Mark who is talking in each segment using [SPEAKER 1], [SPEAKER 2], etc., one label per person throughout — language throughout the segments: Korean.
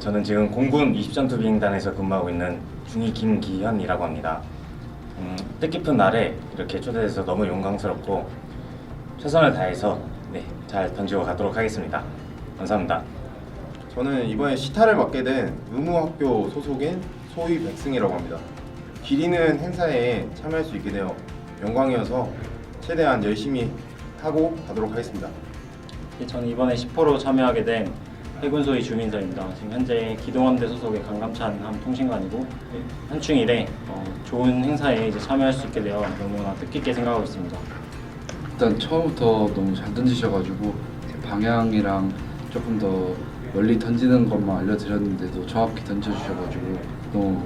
[SPEAKER 1] 저는 지금 공군 20전투 비행단에서 근무하고 있는 중위 김기현이라고 합니다. 음, 뜻깊은 날에 이렇게 초대돼서 너무 영광스럽고 최선을 다해서 네, 잘 던지고 가도록 하겠습니다. 감사합니다.
[SPEAKER 2] 저는 이번에 시타를 맡게 된 의무학교 소속인 소위 백승이라고 합니다. 기리는 행사에 참여할 수 있게 되어 영광이어서 최대한 열심히 하고 가도록 하겠습니다.
[SPEAKER 1] 네, 저는 이번에 10호로 참여하게 된 해군소위 주민서입니다. 지금 현재 기동함대 소속의 강감찬 함 통신관이고 한충일에 어, 좋은 행사에 이제 참여할 수 있게 되어 너무나 뜻깊게 생각하고 있습니다.
[SPEAKER 3] 일단 처음부터 너무 잘 던지셔가지고 방향이랑 조금 더 멀리 던지는 것만 알려드렸는데도 정확히 던져주셔가지고 너무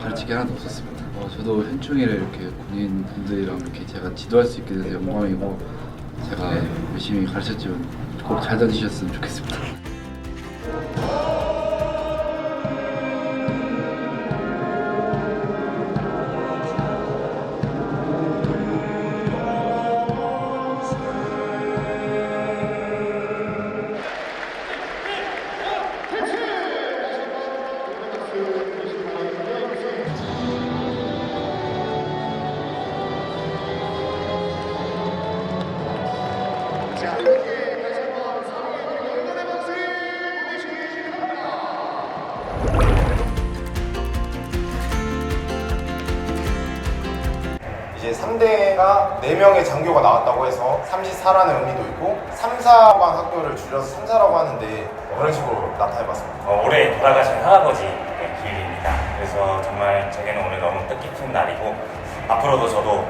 [SPEAKER 3] 가르치기 하나도 없었습니다. 어, 저도 현충일에 이렇게 군인분들이랑 이렇게 제가 지도할 수 있게 돼서 영광이고 제가 열심히 가르쳤지만 꼭 잘 던지셨으면 좋겠습니다.
[SPEAKER 2] 이제 3대가 4명의 장교가 나왔다고 해서 34라는 의미도 있고 3, 4관 학교를 줄여서 3사라고 하는데 그런 식으로 나타내봤습니다.
[SPEAKER 4] 어, 올해 돌아가신 할아버지의 기일입니다. 그래서 정말 제게는 오늘 너무 뜻깊은 날이고 앞으로도 저도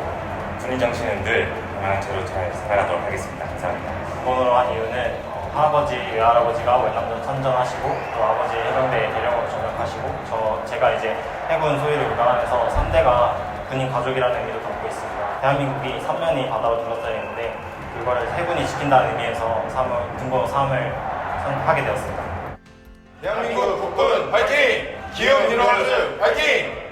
[SPEAKER 4] 군인 정신은 늘 영양제로 잘 살아가도록 하겠습니다. 감사합니다.
[SPEAKER 5] 번호로 한 이유는 어, 할아버지, 외할아버지가 월남전 선전하시고 또 아버지 해병대 대령으로 전역하시고 저 제가 이제 해군 소위를 운영하면서 3대가 군인 가족이라는 의미도 담고 있습니다. 대한민국이 3년이 바다로 둘러싸여 있는데 그거를 해군이 지킨다는 의미에서 삶을, 등번호 3을 선하게 되었습니다.
[SPEAKER 2] 대한민국 국군 파이팅! 기업 유니버스 파이팅!